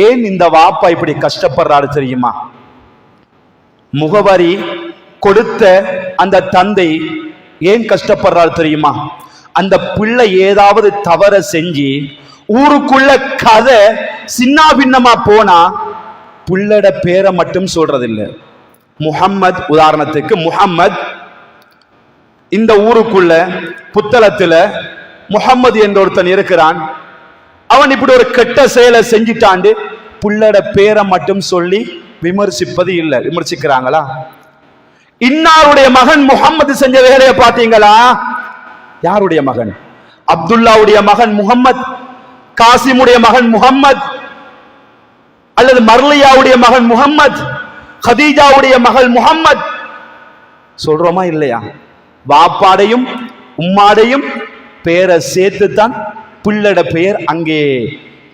ஏன் இந்த வாப்பா இப்படி கஷ்டப்படுறாரு தெரியுமா? முகவரி கொடுத்த அந்த தந்தை ஏன் கஷ்டப்படுறாரு தெரியுமா? அந்த பிள்ளை ஏதாவது தவற செஞ்சு ஊருக்குள்ள கதை சின்ன பின்னமா போனா புள்ளட பேரை மட்டும் சொல்றதில்ல. முகம்மது உதாரணத்துக்கு முஹம்மத் இந்த ஊருக்குள்ள புத்தளத்தில் முகம்மது என்ற ஒருத்தன் இருக்கிறான். அவன் இப்படி ஒரு கெட்ட செயலை செஞ்சிட்டாண்டு புள்ளட பேரை மட்டும் சொல்லி விமர்சிப்பது இல்லை. விமர்சிக்கிறாங்களா? இன்னாருடைய மகன் முகம்மது செஞ்ச வேலையை பார்த்தீங்களா? யாருடைய மகன்? அப்துல்லாவுடைய மகன் முகம்மத் காசிமுடைய மகன் முகம்மத் அல்லது மர்லியாவுடைய மகன் முகம்மத் ஹதீஜாவுடைய மகள் முகம்மத் சொல்றோமா இல்லையா? வாப்பாடையும் உம்மாடையும் பேரை சேர்த்து தான் பிள்ளட பெயர் அங்கே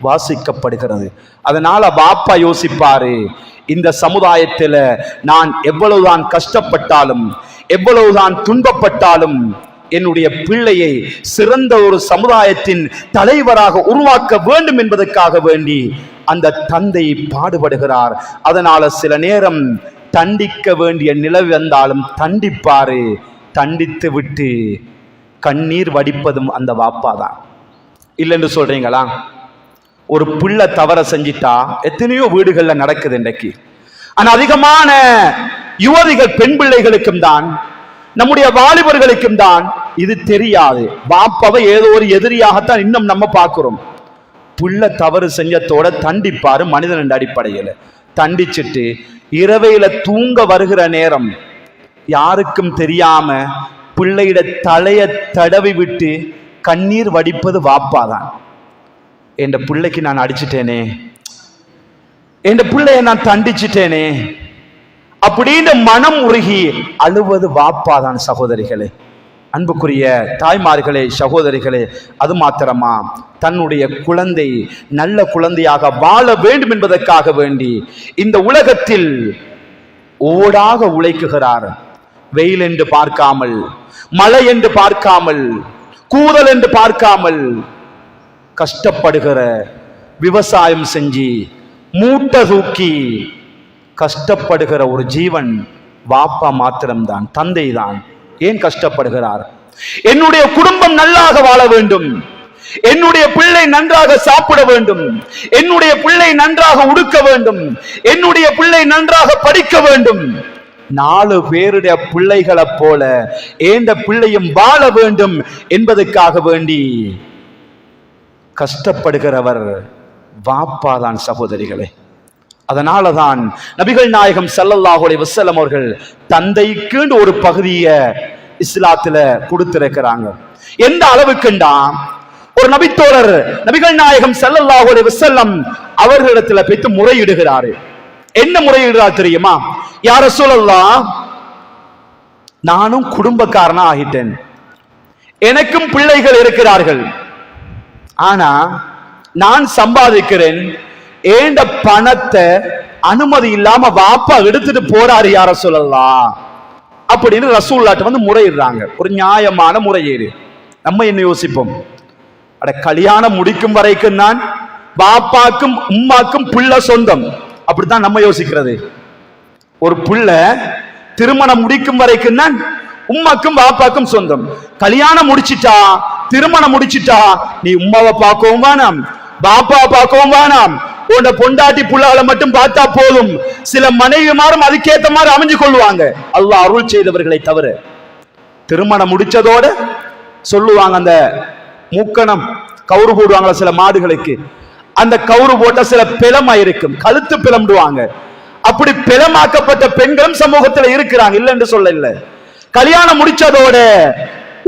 வாசிக்கப்படுகிறது. அதனால பாப்பா யோசிப்பாரு இந்த சமுதாயத்தில் நான் எவ்வளவுதான் கஷ்டப்பட்டாலும் எவ்வளவுதான் துன்பப்பட்டாலும் என்னுடைய பிள்ளையை சிறந்த ஒரு சமுதாயத்தின் தலைவராக உருவாக்க வேண்டும் என்பதற்காக வேண்டி அந்த தந்தை பாடுபடுகிறார். அதனால சில நேரம் தண்டிக்க வேண்டிய நிலவு வந்தாலும் தண்டிப்பாரு. தண்டித்து விட்டு கண்ணீர் வடிப்பதும் அந்த வாப்பா தான் இல்லைன்னு சொல்றீங்களா? ஒரு பிள்ளை தவற செஞ்சிட்டா எத்தனையோ வீடுகள்ல நடக்குது இன்றைக்கு. ஆனா அதிகமான யுவதிகள் பெண் பிள்ளைகளுக்கும் தான் நம்முடைய வாலிபர்களுக்கும் தான் இது தெரியாது. பாப்பாவை ஏதோ ஒரு எதிரியாகத்தான் இன்னும் நம்ம பார்க்கிறோம். புள்ள தவறு செஞ்சத்தோட தண்டிப்பாரு மனிதன் அடிப்படையில். தண்டிச்சிட்டு இரவையில தூங்க வருகிற நேரம் யாருக்கும் தெரியாம பிள்ளையிட தலைய தடவி விட்டு கண்ணீர் வடிப்பது வாப்பாதான். என் பிள்ளைக்கு நான் அடிச்சிட்டேனே. என் பிள்ளைய நான் தண்டிச்சிட்டேனே. அப்படின்னு மனம் உருகி அழுவது வாப்பாதான் சகோதரிகளே. அன்புக்குரிய தாய்மார்களே சகோதரிகளே அது மாத்திரமா தன்னுடைய குழந்தை நல்ல குழந்தையாக வாழ வேண்டும் என்பதற்காக வேண்டி இந்த உலகத்தில் ஓடாக உழைக்குகிறார். வெயில் என்று பார்க்காமல் மழை என்று பார்க்காமல் கூதல் என்று பார்க்காமல் கஷ்டப்படுகிற விவசாயம் செஞ்சு மூட்டை தூக்கி கஷ்டப்படுகிற ஒரு ஜீவன் வாப்பா மாத்திரம்தான் தந்தை தான் ஏன் கஷ்டப்படுகிறார்? என்னுடைய குடும்பம் நல்லாக வாழ வேண்டும். என்னுடைய பிள்ளை நன்றாக சாப்பிட வேண்டும். என்னுடைய பிள்ளை நன்றாக உடுக்க வேண்டும். என்னுடைய பிள்ளை நன்றாக படிக்க வேண்டும். நாலு பேருடைய பிள்ளைகளை போல ஏந்த பிள்ளையும் வாழ வேண்டும் என்பதற்காக வேண்டி கஷ்டப்படுகிறவர் வாப்பாதான் சகோதரிகளே. அதனால தான் நபிகள் நாயகம் சல்லல்லாஹுலே வசலம் அவர்கள் தந்தைக்குன்னு ஒரு பகுதியை இஸ்லாத்துல கொடுத்திருக்கிறாங்க. எந்த அளவுக்குண்டா? ஒரு நபித்தோழர் நபிகள் நாயகம் ஸல்லல்லாஹு அலைஹி அவர்களிடத்துல போய்த்து முறையிடுகிறாரு. என்ன முறையிடுறா தெரியுமா? யார சொல்லலாம் நானும் குடும்பக்காரனா ஆகிட்டேன். எனக்கும் பிள்ளைகள் இருக்கிறார்கள். ஆனா நான் சம்பாதிக்கிறேன். ஏண்ட பணத்தை அனுமதி இல்லாம வாப்பா எடுத்துட்டு போறாரு யார சொல்லலாம் அப்படின்னு ரசூல்லாட்ட வந்து முறையிடுறாங்க. ஒரு நியாயமான முறையீடு. நம்ம என்ன யோசிப்போம்? அட கல்யாணம் முடிக்கும் வரைக்கும் நான் பாப்பாக்கும் உம்மாக்கும் புள்ள சொந்தம். அப்படித்தான் நம்ம யோசிக்கிறது. ஒரு புள்ள திருமணம் முடிக்கும் வரைக்கும் தான் உம்மாக்கும் பாப்பாக்கும் சொந்தம். கல்யாணம் முடிச்சிட்டா திருமணம் முடிச்சிட்டா நீ உம்மாவை பார்க்கவும் வேணாம் பாப்பா பார்க்கவும் வேணாம். உன்ட பொண்டாட்டி புள்ளால மட்டும் பார்த்தா போதும். சில மனைவிமாரும் அதுக்கேத்த மாதிரி அமைஞ்சு கொள்வாங்க அல்ல அருள் செய்தவர்களை தவிர. திருமணம் முடிச்சதோட சொல்லுவாங்க அந்த மூக்கணம் கவுறு போடுவாங்களா சில மாடுகளுக்கு. அந்த கவுறு போட்ட சில பிளமா இருக்கும் கழுத்து பிளம்புவாங்க. அப்படி பிளமாக்கப்பட்ட பெண்களும் சமூகத்துல இருக்கிறாங்க. இல்ல என்று சொல்ல இல்லை. கல்யாணம் முடிச்சதோட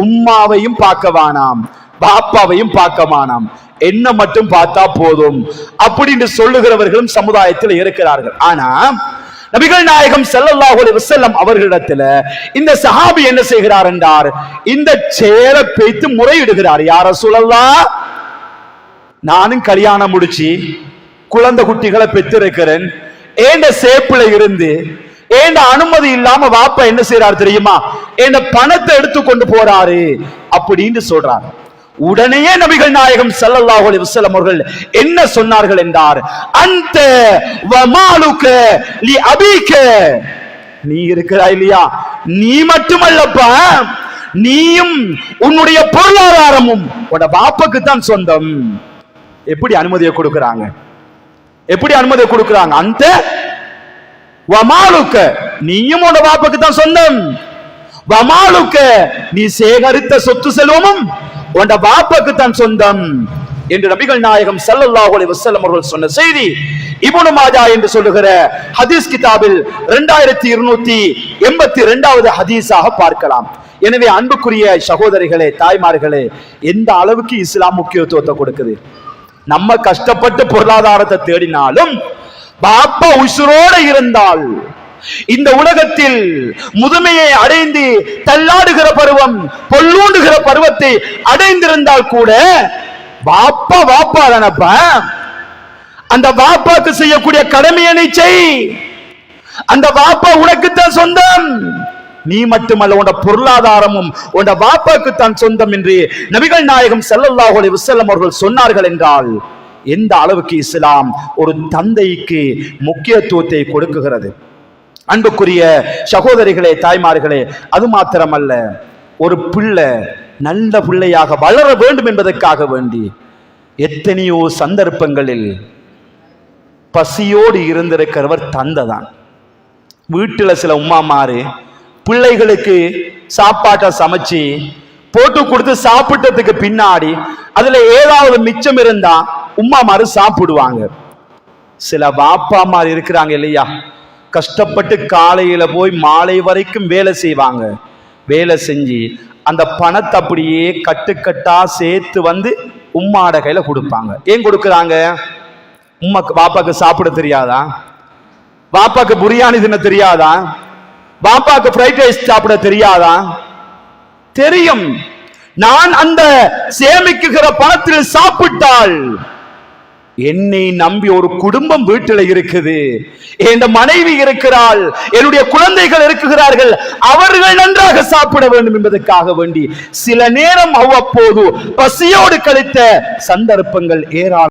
உம்மாவையும் பார்க்க வேணாம் பாப்பாவையும் பார்க்க வேணாம் என்ன மட்டும் பார்த்தா போதும். அப்படின்னு சொல்லுகிறவர்களும் சமுதாயத்தில் இருக்கிறார்கள். ஆனா நபிகள் நாயகம் செல்லல்லாஹு அலைஹி அவர்களிடத்துல இந்த சஹாபி என்ன செய்கிறார் என்றார். இந்த சேர பேய்த்து முறையிடுகிறார். யார சொல்லலாம் நானும் கல்யாணம் முடிச்சு குழந்தை குட்டிகளை பெற்றிருக்கிறேன். ஏண்ட சேப்புல இருந்து ஏண்ட அனுமதி இல்லாம வாப்பா என்ன செய்யறாரு தெரியுமா? ஏண்ட பணத்தை எடுத்து கொண்டு போறாரு அப்படின்னு சொல்றார். உடனே நபிகள் நாயகம் சல்லல்லாஹு அலைஹி வஸல்லம் அவர்கள் என்ன சொன்னார்கள் என்றார். அந்த வமாலுக லி அபிக. நீ இருக்கிறாய் இல்லையா? நீ மட்டுமல்லப்பா. நீயும் உன்னுடைய பொருளாதாரமும் உட பாப்புக்கு தான் சொந்தம். எப்படி அனுமதியை கொடுக்கிறாங்க? எப்படி அனுமதியை கொடுக்கிறாங்க? அந்த வமாலுக்க நீயும் உன் பாப்புக்கு தான் சொந்தம். வமாலுக்க நீ சேகரித்த சொத்து செல்வமும் உன் பாப்புக்கு தான் சொந்தம். என்று நபிகள் நாயகம் சல்லல்லாஹு அலைஹி வஸல்லம் அவர்கள் சொன்ன செய்தி இப்னு மாஜா என்று சொல்லுகிற ஹதீஸ் கிதாபில் 2282 எண்பத்தி ஹதீஸாக பார்க்கலாம். எனவே அன்புக்குரிய சகோதரிகளே தாய்மார்களே எந்த அளவுக்கு இஸ்லாம் முக்கியத்துவத்தை கொடுக்குது? நம்ம கஷ்டப்பட்டு பொருளாதாரத்தை தேடினாலும் பாப்பா உசுரோட இருந்தால் இந்த உலகத்தில் முதுமையை அடைந்து தள்ளாடுகிற பருவம் பொல்லூண்டுகிற பருவத்தை அடைந்திருந்தால் கூட பாப்பா வாப்பா தானப்ப? அந்த வாப்பாக்கு செய்யக்கூடிய கடமையை செய். அந்த வாப்பா உனக்குத்தான் சொந்தம். நீ மட்டுமல்ல உன் பொருளாதாரமும் உன் வாப்பாக்கு தான் சொந்தம் என்று நபிகள் நாயகம் ஸல்லல்லாஹு அலைஹி அவர்கள் சொன்னார்கள் என்றால் எந்த அளவுக்கு இஸ்லாம் ஒரு தந்தைக்கு முக்கியத்துவத்தை கொடுக்குகிறது? அன்புக்குரிய சகோதரிகளே தாய்மார்களே அது மாத்திரமல்ல ஒரு பிள்ளை நல்ல பிள்ளையாக வளர வேண்டும் என்பதற்காக வேண்டி எத்தனையோ சந்தர்ப்பங்களில் பசியோடு இருந்திருக்கிறவர் தந்தை தான் வீட்டில் சில உமாமாரு பிள்ளைகளுக்கு சாப்பாட்டை சமைச்சு போட்டு கொடுத்து சாப்பிட்டதுக்கு பின்னாடி அதுல ஏதாவது மிச்சம் இருந்தா உமாமாரு சாப்பிடுவாங்க. சில வாப்பாமார் இருக்கிறாங்க இல்லையா? கஷ்டப்பட்டு காலையில போய் மாலை வரைக்கும் வேலை செய்வாங்க. வேலை செஞ்சு அந்த பணத்தை அப்படியே கட்டுக்கட்டா சேர்த்து வந்து உம்மாட கையில கொடுப்பாங்க. ஏன் கொடுக்குறாங்க? உம்மாக்கு பாப்பாக்கு சாப்பிட தெரியாதா? பாப்பாக்கு பிரியாணி தின்ன தெரியாதா? பாப்பாக்கு ஃப்ரைட் ரைஸ் சாப்பிட தெரியாதா? தெரியும். நான் அந்த சேமிக்குகிற பணத்தில் சாப்பிட்டால் என்னை நம்பி ஒரு குடும்பம் வீட்டில் இருக்குது. என் மனைவி இருக்கிறாள் என்னுடைய குழந்தைகள் இருக்குகிறார்கள் அவர்கள் நன்றாக சாப்பிட வேண்டும் என்பதற்காக வேண்டி சில நேரம் அவ்வப்போது பசியோடு கழித்த சந்தர்ப்பங்கள் ஏராளம்.